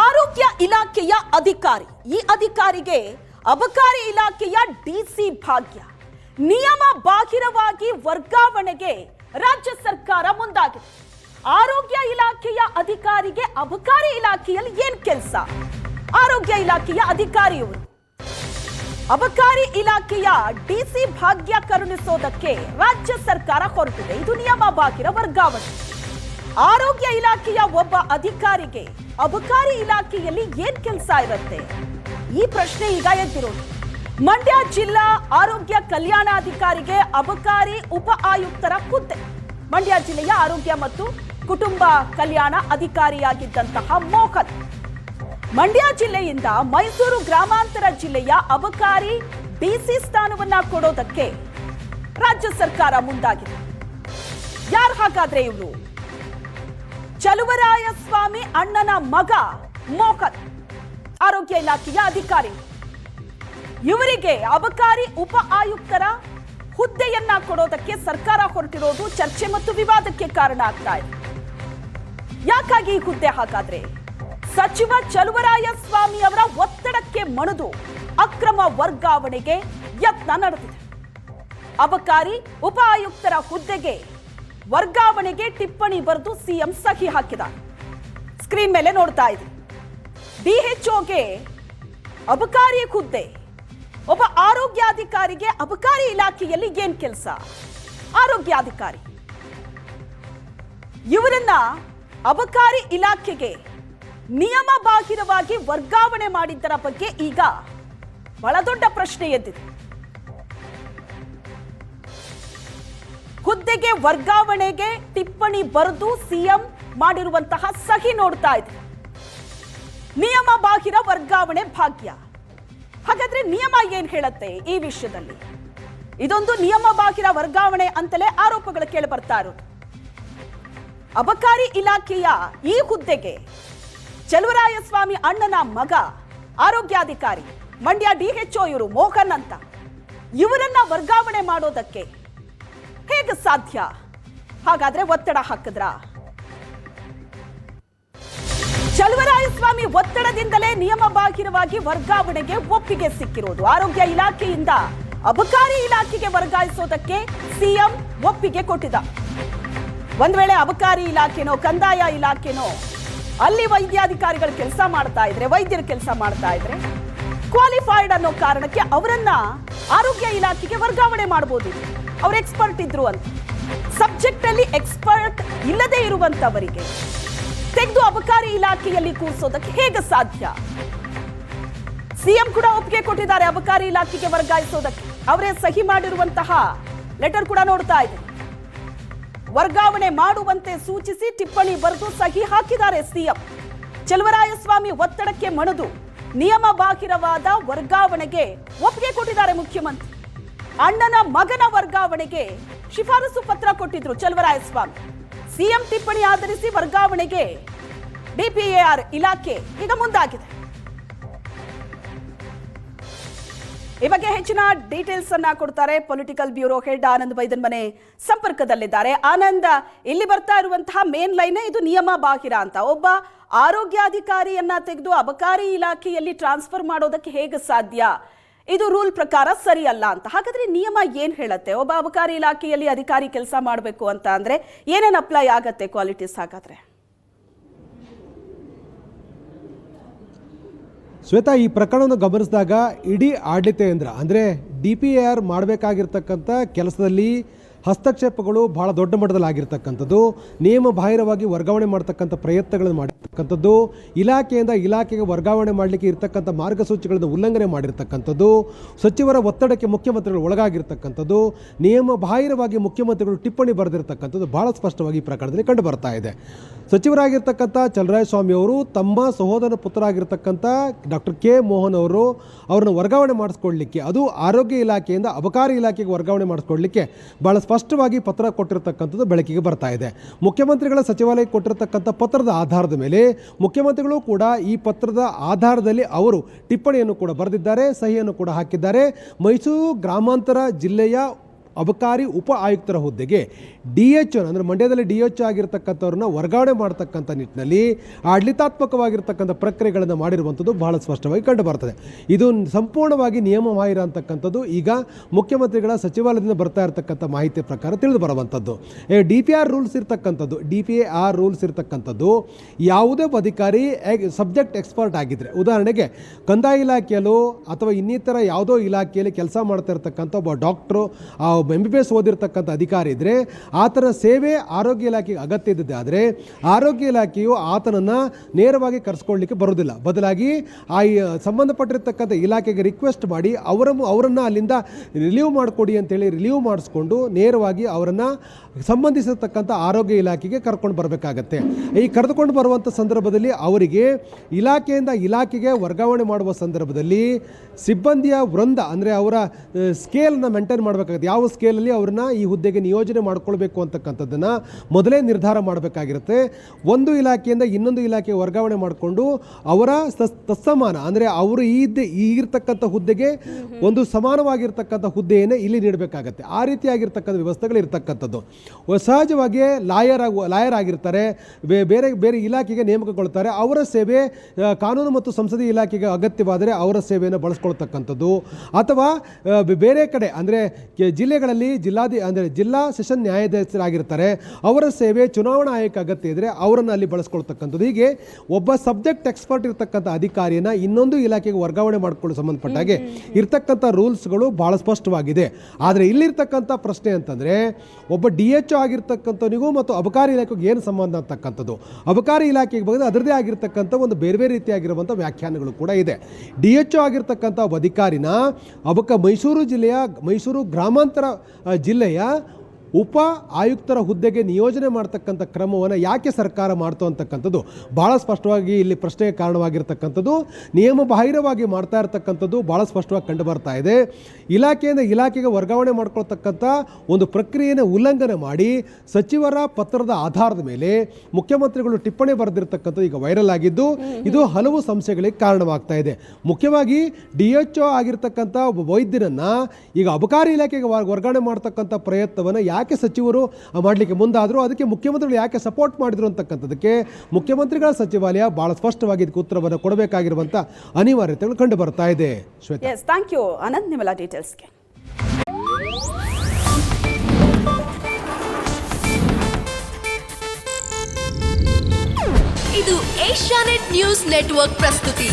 ಆರೋಗ್ಯ ಇಲಾಖೆಯ ಅಧಿಕಾರಿ. ಈ ಅಧಿಕಾರಿಗೆ ಅಬಕಾರಿ ಇಲಾಖೆಯ ಡಿಸಿ ಭಾಗ್ಯ. ನಿಯಮ ಬಾಹಿರವಾಗಿ ವರ್ಗಾವಣೆಗೆ ರಾಜ್ಯ ಸರ್ಕಾರ ಮುಂದಾಗಿದೆ. ಆರೋಗ್ಯ ಇಲಾಖೆಯ ಅಧಿಕಾರಿಗೆ ಅಬಕಾರಿ ಇಲಾಖೆಯಲ್ಲಿ ಏನ್ ಕೆಲಸ? ಆರೋಗ್ಯ ಇಲಾಖೆಯ ಅಧಿಕಾರಿಯವರು. ಅಬಕಾರಿ ಇಲಾಖೆಯ ಡಿಸಿ ಭಾಗ್ಯ ಕರುಣಿಸೋದಕ್ಕೆ ರಾಜ್ಯ ಸರ್ಕಾರ ಹೊರಟಿದೆ. ಇದು ನಿಯಮ ಬಾಹಿರ ವರ್ಗಾವಣೆ. ಆರೋಗ್ಯ ಇಲಾಖೆಯ ಒಬ್ಬ ಅಧಿಕಾರಿಗೆ ಅಬಕಾರಿ ಇಲಾಖೆಯಲ್ಲಿ ಏನ್ ಕೆಲಸ ಇರುತ್ತೆ? ಈ ಪ್ರಶ್ನೆ ಈಗ ಎದ್ದಿರೋದು. ಮಂಡ್ಯ ಜಿಲ್ಲಾ ಆರೋಗ್ಯ ಕಲ್ಯಾಣಾಧಿಕಾರಿಗೆ ಅಬಕಾರಿ ಉಪ ಆಯುಕ್ತರ ಹುದ್ದೆ. ಮಂಡ್ಯ ಜಿಲ್ಲೆಯ ಆರೋಗ್ಯ ಮತ್ತು ಕುಟುಂಬ ಕಲ್ಯಾಣ ಅಧಿಕಾರಿಯಾಗಿದ್ದಂತಹ ಮೋಹನ್. ಮಂಡ್ಯ ಜಿಲ್ಲೆಯಿಂದ ಮೈಸೂರು ಗ್ರಾಮಾಂತರ ಜಿಲ್ಲೆಯ ಅಬಕಾರಿ ಡಿಸಿ ಸ್ಥಾನವನ್ನ ಕೊಡೋದಕ್ಕೆ ರಾಜ್ಯ ಸರ್ಕಾರ ಮುಂದಾಗಿದೆ. ಯಾರು ಹಾಗಾದ್ರೆ ಇವರು? ಚಲುವರಾಯ ಸ್ವಾಮಿ ಅಣ್ಣನ ಮಗ ಮೋಕತ್ ಆರೋಗ್ಯ ಇಲಾಖೆಯ ಅಧಿಕಾರಿ. ಇವರಿಗೆ ಅಬಕಾರಿ ಉಪ ಆಯುಕ್ತರ ಹುದ್ದೆಯನ್ನ ಕೊಡೋದಕ್ಕೆ ಸರ್ಕಾರ ಹೊರಟಿರೋದು ಚರ್ಚೆ ಮತ್ತು ವಿವಾದಕ್ಕೆ ಕಾರಣ ಆಗ್ತಾ ಇದೆ. ಯಾಕಾಗಿ ಈ ಹುದ್ದೆ ಹಾಗಾದ್ರೆ? ಸಚಿವ ಚಲುವರಾಯ ಸ್ವಾಮಿ ಅವರ ಒತ್ತಡಕ್ಕೆ ಮಣಿದು ಅಕ್ರಮ ವರ್ಗಾವಣೆಗೆ ಯತ್ನ ನಡೆದಿದೆ. ಅಬಕಾರಿ ಉಪ ಆಯುಕ್ತರ ಹುದ್ದೆಗೆ ವರ್ಗಾವಣೆಗೆ ಟಿಪ್ಪಣಿ ಬರೆದು ಸಿಎಂ ಸಹಿ ಹಾಕಿದ ಸ್ಕ್ರೀನ್ ಮೇಲೆ ನೋಡ್ತಾ ಇದೆ ಡಿಎಚ್ಒಗೆ ಅಬಕಾರಿ ಹುದ್ದೆ. ಒಬ್ಬ ಆರೋಗ್ಯಾಧಿಕಾರಿಗೆ ಅಬಕಾರಿ ಇಲಾಖೆಯಲ್ಲಿ ಏನ್ ಕೆಲಸ? ಆರೋಗ್ಯಾಧಿಕಾರಿ. ಇವರನ್ನ ಅಬಕಾರಿ ಇಲಾಖೆಗೆ ನಿಯಮ ಬಾಹಿರವಾಗಿ ವರ್ಗಾವಣೆ ಮಾಡಿದ್ದರ ಬಗ್ಗೆ ಈಗ ಬಹಳ ದೊಡ್ಡ ಪ್ರಶ್ನೆ ಎದ್ದಿದೆ. ಹುದ್ದೆಗೆ ವರ್ಗಾವಣೆಗೆ ಟಿಪ್ಪಣಿ ಬರೆದು ಸಿಎಂ ಮಾಡಿರುವಂತಹ ಸಹಿ ನೋಡ್ತಾ ಇದೆ ನಿಯಮ ಬಾಹಿರ ವರ್ಗಾವಣೆ ಭಾಗ್ಯ. ಹಾಗಾದ್ರೆ ನಿಯಮ ಏನ್ ಹೇಳತ್ತೆ ಈ ವಿಷಯದಲ್ಲಿ? ಇದೊಂದು ನಿಯಮ ಬಾಹಿರ ವರ್ಗಾವಣೆ ಅಂತಲೇ ಆರೋಪಗಳು ಕೇಳಿ ಬರ್ತಾ ಇರೋದು. ಅಬಕಾರಿ ಇಲಾಖೆಯ ಈ ಹುದ್ದೆಗೆ ಚಲುವರಾಯಸ್ವಾಮಿ ಅಣ್ಣನ ಮಗ, ಆರೋಗ್ಯಾಧಿಕಾರಿ, ಮಂಡ್ಯ ಡಿಎಚ್ಒ ಇವರು ಮೋಹನ್ ಅಂತ. ಇವರನ್ನ ವರ್ಗಾವಣೆ ಮಾಡೋದಕ್ಕೆ ಹೇಗೆ ಸಾಧ್ಯ. ಹಾಗಾದ್ರೆ ಒತ್ತಡ ಹಾಕಿದ್ರಾ? ಚಲುವರಾಯಸ್ವಾಮಿ ಒತ್ತಡದಿಂದಲೇ ನಿಯಮ ಬಾಹಿರವಾಗಿ ವರ್ಗಾವಣೆಗೆ ಒಪ್ಪಿಗೆ ಸಿಕ್ಕಿರೋದು ಆರೋಗ್ಯ ಇಲಾಖೆಯಿಂದ. ಅಬಕಾರಿ ಇಲಾಖೆಗೆ ವರ್ಗಾಯಿಸೋದಕ್ಕೆ ಸಿಎಂ ಒಪ್ಪಿಗೆ ಕೊಟ್ಟಿದ್ದ. ಒಂದ್ ವೇಳೆ ಅಬಕಾರಿ ಇಲಾಖೆನೋ, ಕಂದಾಯ ಇಲಾಖೆನೋ, ಅಲ್ಲಿ ವೈದ್ಯಾಧಿಕಾರಿಗಳು ಕೆಲಸ ಮಾಡ್ತಾ ಇದ್ರೆ, ವೈದ್ಯರು ಕೆಲಸ ಮಾಡ್ತಾ ಇದ್ರೆ ಕ್ವಾಲಿಫೈಡ್ ಅನ್ನೋ ಕಾರಣಕ್ಕೆ ಅವರನ್ನ ಆರೋಗ್ಯ ಇಲಾಖೆಗೆ ವರ್ಗಾವಣೆ ಮಾಡಬಹುದು ಅವ್ರು ಎಕ್ಸ್ಪರ್ಟ್ ಇದ್ರು ಅಂತ. ಸಬ್ಜೆಕ್ಟ್ ಅಲ್ಲಿ ಎಕ್ಸ್ಪರ್ಟ್ ಇಲ್ಲದೆ ಇರುವಂತವರಿಗೆ ತೆಗೆದು ಅಬಕಾರಿ ಇಲಾಖೆಯಲ್ಲಿ ಕೂರಿಸೋದಕ್ಕೆ ಹೇಗೆ ಸಾಧ್ಯ? ಸಿಎಂ ಕೂಡ ಒಪ್ಪಿಗೆ ಕೊಟ್ಟಿದ್ದಾರೆ ಅಬಕಾರಿ ಇಲಾಖೆಗೆ ವರ್ಗಾಯಿಸೋದಕ್ಕೆ. ಅವರೇ ಸಹಿ ಮಾಡಿರುವಂತಹ ಲೆಟರ್ ಕೂಡ ನೋಡ್ತಾ ಇದೆ. ವರ್ಗಾವಣೆ ಮಾಡುವಂತೆ ಸೂಚಿಸಿ ಟಿಪ್ಪಣಿ ಬರೆದು ಸಹಿ ಹಾಕಿದ್ದಾರೆ ಸಿಎಂ ಚಲುವರಾಯಸ್ವಾಮಿ ಒತ್ತಡಕ್ಕೆ ಮಣಿದು. ನಿಯಮ ಬಾಹಿರವಾದ ವರ್ಗಾವಣೆಗೆ ಒಪ್ಪಿಗೆ ಕೊಟ್ಟಿದ್ದಾರೆ ಮುಖ್ಯಮಂತ್ರಿ. ಅಣ್ಣನ ಮಗನ ವರ್ಗಾವಣೆಗೆ ಶಿಫಾರಸು ಪತ್ರ ಕೊಟ್ಟಿದ್ರು ಚಲುವರಾಯಸ್ವಾಮಿ ಸಿಎಂ ಟಿಪ್ಪಣಿ ಆಧರಿಸಿ ವರ್ಗಾವಣೆಗೆ ಡಿಪಿಎಆರ್ ಇಲಾಖೆ ಈಗ ಮುಂದಾಗಿದೆ. ಈ ಬಗ್ಗೆ ಹೆಚ್ಚಿನ ಡೀಟೇಲ್ಸ್ ಅನ್ನ ಕೊಡ್ತಾರೆ ಪೊಲಿಟಿಕಲ್ ಬ್ಯೂರೋ ಹೆಡ್ ಆನಂದ್ ಬೈದನ್ ಮನೆ ಸಂಪರ್ಕದಲ್ಲಿದ್ದಾರೆ. ಆನಂದ್, ಇಲ್ಲಿ ಬರ್ತಾ ಇರುವಂತಹ ಮೇನ್ ಲೈನ್ ಇದು ನಿಯಮ ಬಾಹಿರ ಅಂತ. ಒಬ್ಬ ಆರೋಗ್ಯಾಧಿಕಾರಿಯನ್ನ ತೆಗೆದು ಅಬಕಾರಿ ಇಲಾಖೆಯಲ್ಲಿ ಟ್ರಾನ್ಸ್ಫರ್ ಮಾಡೋದಕ್ಕೆ ಹೇಗೆ ಸಾಧ್ಯ? ಇದು ರೂಲ್ ಪ್ರಕಾರ ಸರಿಯಲ್ಲ ಅಂತ. ಹಾಗಾದ್ರೆ ನಿಯಮ ಏನ್ ಹೇಳುತ್ತೆ? ಒಬ್ಬ ಅಬಕಾರಿ ಇಲಾಖೆಯಲ್ಲಿ ಅಧಿಕಾರಿ ಕೆಲಸ ಮಾಡಬೇಕು ಅಂತ ಅಂದ್ರೆ ಏನೇನು ಅಪ್ಲೈ ಆಗತ್ತೆ ಕ್ವಾಲಿಟೀಸ್ ಹಾಗಾದ್ರೆ? ಶ್ವೇತಾ, ಈ ಪ್ರಕರಣವನ್ನು ಗಮನಿಸಿದಾಗ ಇಡೀ ಆಡಳಿತ ಯಂತ್ರ ಅಂದರೆ ಡಿ ಪಿ ಎ ಆರ್ ಮಾಡಬೇಕಾಗಿರ್ತಕ್ಕಂಥ ಕೆಲಸದಲ್ಲಿ ಹಸ್ತಕ್ಷೇಪಗಳು ಬಹಳ ದೊಡ್ಡ ಮಟ್ಟದಲ್ಲಿ ಆಗಿರ್ತಕ್ಕಂಥದ್ದು ನಿಯಮ ಬಾಹಿರವಾಗಿ ವರ್ಗಾವಣೆ ಮಾಡ್ತಕ್ಕಂಥ ಪ್ರಯತ್ನಗಳನ್ನು ಮಾಡಿರ್ತಕ್ಕಂಥದ್ದು. ಇಲಾಖೆಯಿಂದ ಇಲಾಖೆಗೆ ವರ್ಗಾವಣೆ ಮಾಡಲಿಕ್ಕೆ ಇರತಕ್ಕಂಥ ಮಾರ್ಗಸೂಚಿಗಳನ್ನು ಉಲ್ಲಂಘನೆ ಮಾಡಿರ್ತಕ್ಕಂಥದ್ದು. ಸಚಿವರ ಒತ್ತಡಕ್ಕೆ ಮುಖ್ಯಮಂತ್ರಿಗಳು ಒಳಗಾಗಿರ್ತಕ್ಕಂಥದ್ದು. ನಿಯಮ ಬಾಹಿರವಾಗಿ ಮುಖ್ಯಮಂತ್ರಿಗಳು ಟಿಪ್ಪಣಿ ಬರೆದಿರ್ತಕ್ಕಂಥದ್ದು ಬಹಳ ಸ್ಪಷ್ಟವಾಗಿ ಈ ಪ್ರಕರಣದಲ್ಲಿ ಕಂಡು ಬರ್ತಾ ಇದೆ. ಸಚಿವರಾಗಿರ್ತಕ್ಕಂಥ ಚಲರಾಯ ಸ್ವಾಮಿ ಅವರು ತಮ್ಮ ಸಹೋದರ ಪುತ್ರರಾಗಿರ್ತಕ್ಕಂಥ ಡಾಕ್ಟರ್ ಕೆ ಮೋಹನ್ ಅವರು ಅವರನ್ನು ವರ್ಗಾವಣೆ ಮಾಡಿಸ್ಕೊಳ್ಳಿಕ್ಕೆ, ಅದು ಆರೋಗ್ಯ ಇಲಾಖೆಯಿಂದ ಅಬಕಾರಿ ಇಲಾಖೆಗೆ ವರ್ಗಾವಣೆ ಮಾಡಿಸ್ಕೊಳ್ಳಿಕ್ಕೆ ಭಾಳ ಸ್ಪಷ್ಟವಾಗಿ ಪತ್ರ ಕೊಟ್ಟಿರತಕ್ಕಂಥದ್ದು ಬೆಳಕಿಗೆ ಬರ್ತಾ ಇದೆ. ಮುಖ್ಯಮಂತ್ರಿಗಳ ಸಚಿವಾಲಯ ಕೊಟ್ಟಿರತಕ್ಕಂಥ ಪತ್ರದ ಆಧಾರದ ಮೇಲೆ ಮುಖ್ಯಮಂತ್ರಿಗಳು ಕೂಡ ಈ ಪತ್ರದ ಆಧಾರದಲ್ಲಿ ಅವರು ಟಿಪ್ಪಣಿಯನ್ನು ಕೂಡ ಬರೆದಿದ್ದಾರೆ, ಸಹಿಯನ್ನು ಕೂಡ ಹಾಕಿದ್ದಾರೆ. ಮೈಸೂರು ಗ್ರಾಮಾಂತರ ಜಿಲ್ಲೆಯ ಅಬಕಾರಿ ಉಪ ಆಯುಕ್ತರ ಹುದ್ದೆಗೆ ಡಿ ಎಚ್ ಅಂದರೆ ಮಂಡ್ಯದಲ್ಲಿ ಡಿ ಎಚ್ ಆಗಿರ್ತಕ್ಕಂಥವ್ರನ್ನ ವರ್ಗಾವಣೆ ಮಾಡ್ತಕ್ಕಂಥ ನಿಟ್ಟಿನಲ್ಲಿ ಆಡಳಿತಾತ್ಮಕವಾಗಿರ್ತಕ್ಕಂಥ ಪ್ರಕ್ರಿಯೆಗಳನ್ನು ಮಾಡಿರುವಂಥದ್ದು ಬಹಳ ಸ್ಪಷ್ಟವಾಗಿ ಕಂಡುಬರ್ತದೆ ಇದು ಸಂಪೂರ್ಣವಾಗಿ ನಿಯಮ ಮಾಹಿರ ಅಂತಕ್ಕಂಥದ್ದು. ಈಗ ಮುಖ್ಯಮಂತ್ರಿಗಳ ಸಚಿವಾಲಯದಿಂದ ಬರ್ತಾ ಇರತಕ್ಕಂಥ ಮಾಹಿತಿ ಪ್ರಕಾರ ತಿಳಿದು ಬರುವಂಥದ್ದು. ಡಿ ಪಿ ಆರ್ ರೂಲ್ಸ್ ಇರ್ತಕ್ಕಂಥದ್ದು, ಡಿ ಪಿ ಆರ್ ರೂಲ್ಸ್ ಇರ್ತಕ್ಕಂಥದ್ದು ಯಾವುದೇ ಅಧಿಕಾರಿ ಸಬ್ಜೆಕ್ಟ್ ಎಕ್ಸ್ಪರ್ಟ್ ಆಗಿದ್ರೆ, ಉದಾಹರಣೆಗೆ ಕಂದಾಯ ಇಲಾಖೆಯಲ್ಲೂ ಅಥವಾ ಇನ್ನಿತರ ಯಾವುದೋ ಇಲಾಖೆಯಲ್ಲಿ ಕೆಲಸ ಮಾಡ್ತಾ ಇರ್ತಕ್ಕಂಥ ಒಬ್ಬ ಡಾಕ್ಟ್ರು, ಆ ಒಬ್ಬ ಎಂ ಬಿ ಬಿ ಎಸ್ ಓದಿರ್ತಕ್ಕಂಥ ಅಧಿಕಾರಿ ಇದ್ದರೆ ಆತನ ಸೇವೆ ಆರೋಗ್ಯ ಇಲಾಖೆಗೆ ಅಗತ್ಯ ಇದ್ದಿದೆ ಆದರೆ ಆರೋಗ್ಯ ಇಲಾಖೆಯು ಆತನನ್ನು ನೇರವಾಗಿ ಕರೆಸ್ಕೊಳ್ಳಿಕ್ಕೆ ಬರೋದಿಲ್ಲ. ಬದಲಾಗಿ ಆ ಸಂಬಂಧಪಟ್ಟಿರ್ತಕ್ಕಂಥ ಇಲಾಖೆಗೆ ರಿಕ್ವೆಸ್ಟ್ ಮಾಡಿ ಅವರ ಅವರನ್ನು ಅಲ್ಲಿಂದ ರಿಲೀವ್ ಮಾಡಿಕೊಡಿ ಅಂತೇಳಿ ರಿಲೀವ್ ಮಾಡಿಸ್ಕೊಂಡು ನೇರವಾಗಿ ಅವರನ್ನು ಸಂಬಂಧಿಸಿರ್ತಕ್ಕಂಥ ಆರೋಗ್ಯ ಇಲಾಖೆಗೆ ಕರ್ಕೊಂಡು ಬರಬೇಕಾಗತ್ತೆ. ಈ ಕರೆದುಕೊಂಡು ಬರುವಂಥ ಸಂದರ್ಭದಲ್ಲಿ ಅವರಿಗೆ ಇಲಾಖೆಯಿಂದ ಇಲಾಖೆಗೆ ವರ್ಗಾವಣೆ ಮಾಡುವ ಸಂದರ್ಭದಲ್ಲಿ ಸಿಬ್ಬಂದಿಯ ವೃಂದ ಅಂದರೆ ಅವರ ಸ್ಕೇಲನ್ನು ಮೇಂಟೈನ್ ಮಾಡಬೇಕಾಗುತ್ತೆ. ಯಾವ ಸ್ಕೇಲಲ್ಲಿ ಅವ್ರನ್ನ ಈ ಹುದ್ದೆಗೆ ನಿಯೋಜನೆ ಮಾಡಿಕೊಳ್ಬೇಕು ಅಂತಕ್ಕಂಥದ್ದನ್ನು ಮೊದಲೇ ನಿರ್ಧಾರ ಮಾಡಬೇಕಾಗಿರುತ್ತೆ. ಒಂದು ಇಲಾಖೆಯಿಂದ ಇನ್ನೊಂದು ಇಲಾಖೆ ವರ್ಗಾವಣೆ ಮಾಡಿಕೊಂಡು ಅವರ ತಸ್- ತತ್ಸಮಾನ, ಅಂದರೆ ಅವರು ಈ ಇದ್ದ- ಈ ಇರ್ತಕ್ಕಂಥ ಹುದ್ದೆಗೆ ಒಂದು ಸಮಾನವಾಗಿರ್ತಕ್ಕಂಥ ಹುದ್ದೆಯನ್ನೇ ಇಲ್ಲಿ ನೀಡಬೇಕಾಗತ್ತೆ. ಆ ರೀತಿಯಾಗಿರ್ತಕ್ಕಂಥ ವ್ಯವಸ್ಥೆಗಳು ಇರ್ತಕ್ಕಂಥದ್ದು. ಸಹಜವಾಗಿಯೇ ಸಹಜವಾಗಿ ಲಾಯರ್ ಆಗುವ, ಲಾಯರ್ ಆಗಿರ್ತಾರೆ ಬೇರೆ ಬೇರೆ ಇಲಾಖೆಗೆ ನೇಮಕಗೊಳ್ತಾರೆ, ಅವರ ಸೇವೆ ಕಾನೂನು ಮತ್ತು ಸಂಸದೀಯ ಇಲಾಖೆಗೆ ಅಗತ್ಯವಾದರೆ ಅವರ ಸೇವೆಯನ್ನು ಬಳಸ್ಕೊಳ್ತಕ್ಕಂಥದ್ದು. ಅಥವಾ ಬೇರೆ ಕಡೆ, ಅಂದರೆ ಜಿಲ್ಲೆಗಳಲ್ಲಿ ಜಿಲ್ಲಾಧಿ ಅಂದರೆ ಜಿಲ್ಲಾ ಸೆಷನ್ ನ್ಯಾಯಾಧೀಶರಾಗಿರ್ತಾರೆ. ಅವರ ಸೇವೆ ಚುನಾವಣಾ ಆಯೋಗಕ್ಕೆ ಅಗತ್ಯ ಇದ್ದರೆ ಅವರನ್ನು ಅಲ್ಲಿ ಬಳಸ್ಕೊಳ್ತಕ್ಕಂಥದ್ದು. ಹೀಗೆ ಒಬ್ಬ ಸಬ್ಜೆಕ್ಟ್ ಎಕ್ಸ್ಪರ್ಟ್ ಇರ್ತಕ್ಕಂಥ ಅಧಿಕಾರಿಯನ್ನು ಇನ್ನೊಂದು ಇಲಾಖೆಗೆ ವರ್ಗಾವಣೆ ಮಾಡಿಕೊಳ್ಳೋ ಸಂಬಂಧಪಟ್ಟ ಹಾಗೆ ಇರ್ತಕ್ಕಂಥ ರೂಲ್ಸ್ಗಳು ಭಾಳ ಸ್ಪಷ್ಟವಾಗಿದೆ. ಆದರೆ ಇಲ್ಲಿರ್ತಕ್ಕಂಥ ಪ್ರಶ್ನೆ ಅಂತಂದರೆ ಒಬ್ಬ ಡಿ ಎಚ್ ಆಗಿರ್ತಕ್ಕಂಥವನಿಗೂ ಮತ್ತು ಅಬಕಾರಿ ಇಲಾಖೆಗೆ ಏನು ಸಂಬಂಧ ಅಂತಕ್ಕಂಥದ್ದು? ಅಬಕಾರಿ ಇಲಾಖೆಗೆ ಬಗ್ಗೆ ಅದರದೇ ಆಗಿರ್ತಕ್ಕಂಥ ಒಂದು ಬೇರೆ ಬೇರೆ ರೀತಿಯಾಗಿರುವಂಥ ವ್ಯಾಖ್ಯಾನಗಳು ಕೂಡ ಇದೆ. ಡಿ ಎಚ್ ಆಗಿರ್ತಕ್ಕಂಥ ಒಬ್ಬ ಅಧಿಕಾರಿನ ಅಬಕ ಮೈಸೂರು ಜಿಲ್ಲೆಯ ಮೈಸೂರು ಗ್ರಾಮಾಂತರ ಜಿಲ್ಲೆಯ ಉಪ ಆಯುಕ್ತರ ಹುದ್ದೆಗೆ ನಿಯೋಜನೆ ಮಾಡ್ತಕ್ಕಂಥ ಕ್ರಮವನ್ನು ಯಾಕೆ ಸರ್ಕಾರ ಮಾಡ್ತು ಅಂತಕ್ಕಂಥದ್ದು ಭಾಳ ಸ್ಪಷ್ಟವಾಗಿ ಇಲ್ಲಿ ಪ್ರಶ್ನೆಗೆ ಕಾರಣವಾಗಿರ್ತಕ್ಕಂಥದ್ದು ನಿಯಮ ಬಾಹಿರವಾಗಿ ಮಾಡ್ತಾ ಇರತಕ್ಕಂಥದ್ದು ಭಾಳ ಸ್ಪಷ್ಟವಾಗಿ ಕಂಡುಬರ್ತಾ ಇದೆ. ಇಲಾಖೆಯಿಂದ ಇಲಾಖೆಗೆ ವರ್ಗಾವಣೆ ಮಾಡ್ಕೊಳ್ತಕ್ಕಂಥ ಒಂದು ಪ್ರಕ್ರಿಯೆಯನ್ನು ಉಲ್ಲಂಘನೆ ಮಾಡಿ ಸಚಿವರ ಪತ್ರದ ಆಧಾರದ ಮೇಲೆ ಮುಖ್ಯಮಂತ್ರಿಗಳು ಟಿಪ್ಪಣಿ ಬರೆದಿರ್ತಕ್ಕಂಥದ್ದು ಈಗ ವೈರಲ್ ಆಗಿದ್ದು, ಇದು ಹಲವು ಸಂಶಯಗಳಿಗೆ ಕಾರಣವಾಗ್ತಾ ಇದೆ. ಮುಖ್ಯವಾಗಿ ಡಿ ಎಚ್ ಒ ಆಗಿರ್ತಕ್ಕಂಥ ಒಬ್ಬ ವೈದ್ಯರನ್ನು ಈಗ ಅಬಕಾರಿ ಇಲಾಖೆಗೆ ವರ್- ವರ್ಗಾವಣೆ ಮಾಡ್ತಕ್ಕಂಥ ಪ್ರಯತ್ನವನ್ನು ಯಾಕೆ ಸಚಿವರು ಮಾಡಲಿಕ್ಕೆ ಮುಂದಾದರೂ ಅದಕ್ಕೆ ಮುಖ್ಯಮಂತ್ರಿಗಳು ಯಾಕೆ ಸಪೋರ್ಟ್ ಮಾಡಿದ್ರು ಅಂತಕ್ಕಂಥದ್ದಕ್ಕೆ ಮುಖ್ಯಮಂತ್ರಿಗಳ ಸಚಿವಾಲಯ ಭಾಳ ಸ್ಪಷ್ಟವಾಗಿ ಇದಕ್ಕೆ ಉತ್ತರವನ್ನು ಕೊಡಬೇಕಾಗಿರುವಂಥ ಅನಿವಾರ್ಯತೆಗಳು ಕಂಡು ಬರ್ತಾ ಇದೆ. ಥ್ಯಾಂಕ್ ಯು ಅನಂತ್ ನಿಮಲ ಡೀಟೇಲ್ಸ್ಗೆ ಇದು ಏಷ್ಯಾನೆಟ್ ನ್ಯೂಸ್ ನೆಟ್ವರ್ಕ್ ಪ್ರಸ್ತುತಿ.